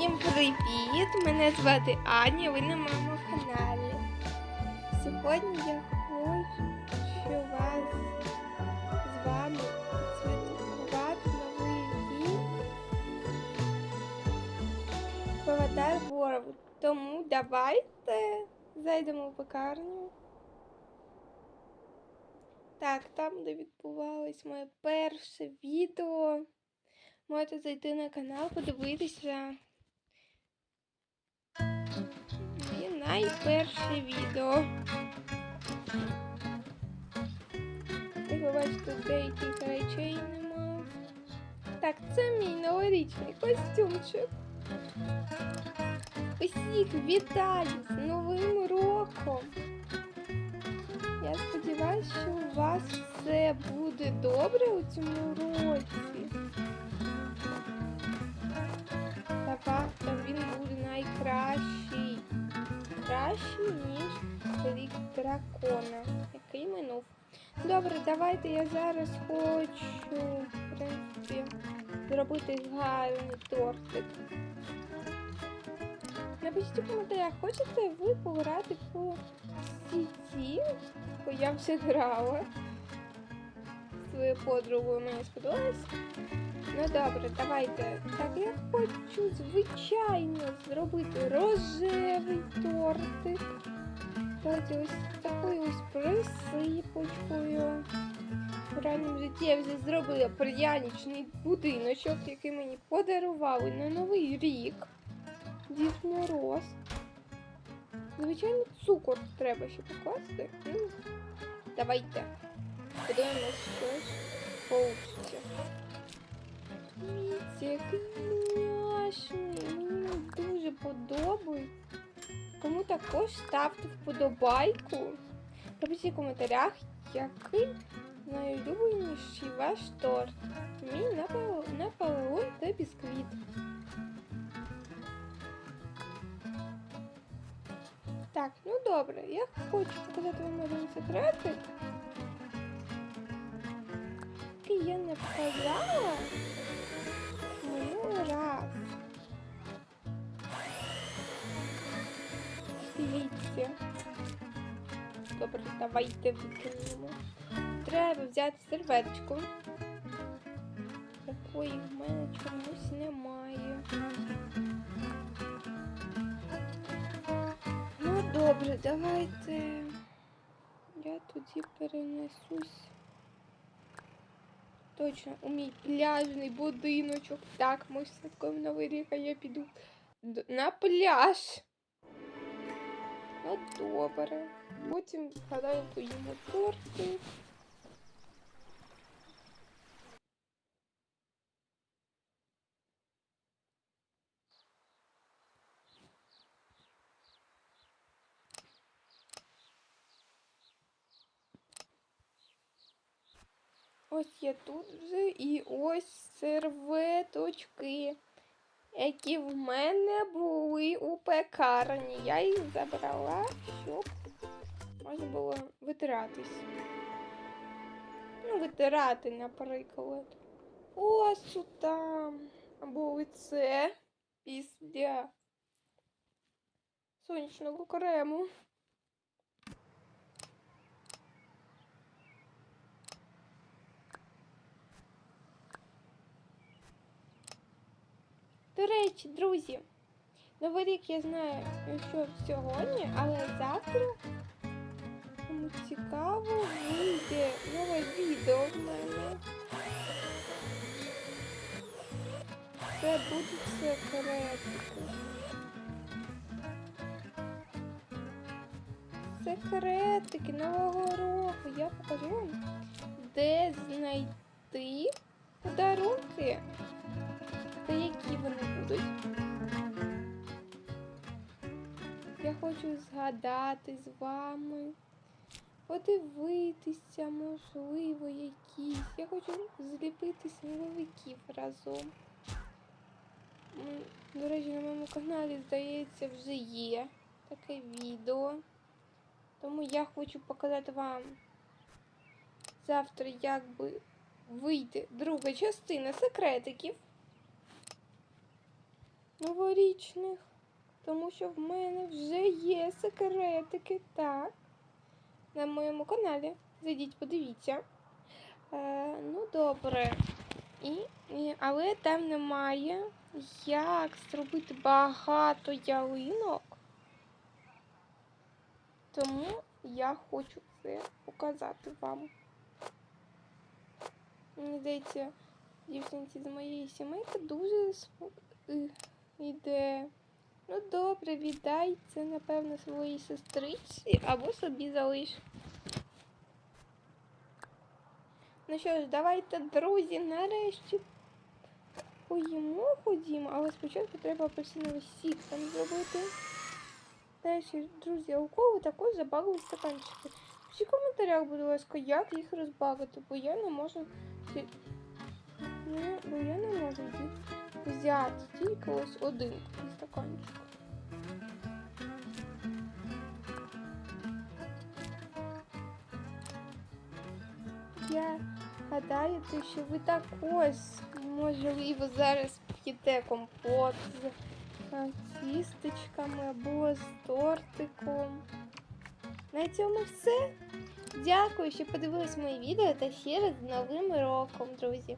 Всім привіт! Мене звати Аня, ви на моєму каналі. Сьогодні я хочу вас з вами святкувати новий рік Паватар Борову. Тому давайте зайдемо в пекарню. Так, там, де відбувалось моє перше відео. Можете зайти на канал, подивитися. Найперше відео. Як ви бачите, деяких речей нема. Так, це мій новорічний костюмчик. Усіх вітаю з Новим роком! Я сподіваюся, що у вас все буде добре у цьому році. Кращий, ніж рік дракона, який минув. Добре, давайте я зараз хочу, в принципі, зробити гарний тортик. Напишіть у коментарях, хочете ви пограти по сіті? Бо я вже грала. З подругою мені сподобалось. Ну добре, давайте. Так, я хочу, звичайно, зробити рожевий тортик. Давайте ось такою ось присипочкою. В реальному житті я вже зробила прянічний будиночок, який мені подарували на Новий рік. Дід Мороз. Звичайно, цукор треба ще покласти. Ну, давайте. Щось получиться. Дивіться, який няшний. Мені дуже подобається. Кому також ставте вподобайку. Напишіть в коментарях, який найулюбленіший ваш торт. Мій Наполе- Наполеон та бісквіт. Так, ну добре, я хочу показати вам один секретик. Я не показала минулий раз. Дивіться. Добре, давайте викинемо. Треба взяти серветочку. Такої в мене чомусь немає. Ну добре, давайте. Я тоді перенесусь. Точно, у мій пляжний будиночок. Так, ми ж святкуємо новий рік, а я піду на пляж. Ну добре. Потім гадаю, поїмо торти. Ось я тут вже і ось серветочки, які в мене були у пекарні. Я їх забрала, щоб можна було витиратись. Ну, витирати, наприклад. Осу там. Або лице після сонячного крему. До речі, друзі, Новий рік я знаю, що сьогодні, але завтра кому цікаво вийде нове відео в мене. Це будуть секретики. Секретики Нового року. Я покажу вам, де знайти подарунки вони будуть. Я хочу згадати з вами, подивитися, можливо, якісь. Я хочу зліпити сніговиків разом. До речі, на моєму каналі, здається, вже є таке відео. Тому я хочу показати вам завтра, як би вийде друга частина секретиків. Новорічних. Тому що в мене вже є секретики, так. На моєму каналі. Зайдіть, подивіться. Е, ну, добре. І, і, але там немає, як зробити багато ялинок. Тому я хочу це показати вам. Мені здається, дівчинці з моєї сімейки дуже е, йде. Ну добре, віддай це, напевно, своїй сестриці або собі залиш. Ну що ж, давайте, друзі, нарешті поїмо, ходімо, але спочатку треба апельсиновий сік там зробити. Далі, друзі, а у кого також забагали стаканчики? Пишіть в коментарях, будь ласка, як їх розбагати, бо я не можу. Не, бо я не можу їх взяти. Тільки ось один стаканчик. Я гадаю, що ви також, можливо, зараз п'єте компот з тістечками або з тортиком. На цьому все. Дякую, що подивились моє відео та ще раз з Новим роком, друзі!